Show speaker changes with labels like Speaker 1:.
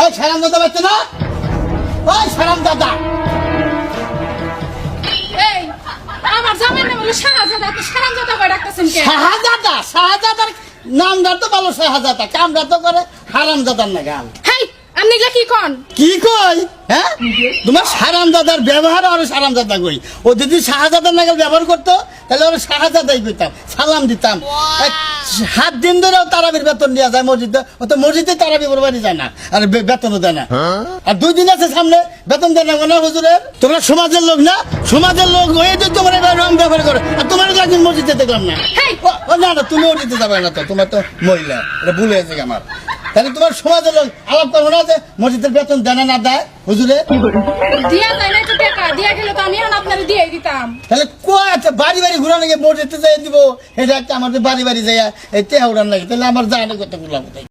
Speaker 1: ওই সারাম দাদা বাচ্চা না? ওই সারাম দাদা।
Speaker 2: এই আমার জামাই নাম হলো শাহজাদা তো শাহজাদা করে ডাকতেছেন কে?
Speaker 1: শাহজাদা শাহজাদার নামটা তো ভালো শাহজাদা কামটা তো করে হারাম দাদার না গাল।
Speaker 2: হেই আপনি এগুলা কি কন?
Speaker 1: কি কই? হ্যাঁ? তোমার সারাম দাদার ব্যবহার আর সারাম দাদা কই? ও যদি শাহজাদার নাগাল ব্যবহার করতো তাহলে ওর শাহজাদাই পেতাম সালাম দিতাম। সাত দিন ধরেও তারাবির বেতন দেওয়া যায় মসজিদে। ও তো মসজিদে তারাবি বাড়ি যায় না আর বে- বেতনও দেয় না। আর দুই দিন আছে সামনে বেতন দেয় না মনে হয় হুজুরের? তোমরা সমাজের লোক না? সমাজের লোক হয়ে তো তোমার এবার রং ব্যবহার করো আর তোমার তো একদিন মসজিদে দেখলাম না।
Speaker 2: হেই!
Speaker 1: ও ও, না না তুমি ওটিতে যাবে না তো তোমার তো মহিলা এটা ভুলে গেছে আমার। তাহলে তোমার সমাজের লোক আলাপ করব না যে মসজিদের বেতন দেয় না না দেয়? হুজুরে?
Speaker 2: দিয়া যায় না আমি এখন আপনারে দিয়ে দিতাম।
Speaker 1: তাহলে কয় আছে? বাড়ি বাড়ি যাই দিব? এটা একটা আমাদের বাড়ি বাড়ি যাই এই তেহা লাগে তাহলে আমার যায় করতে গুলা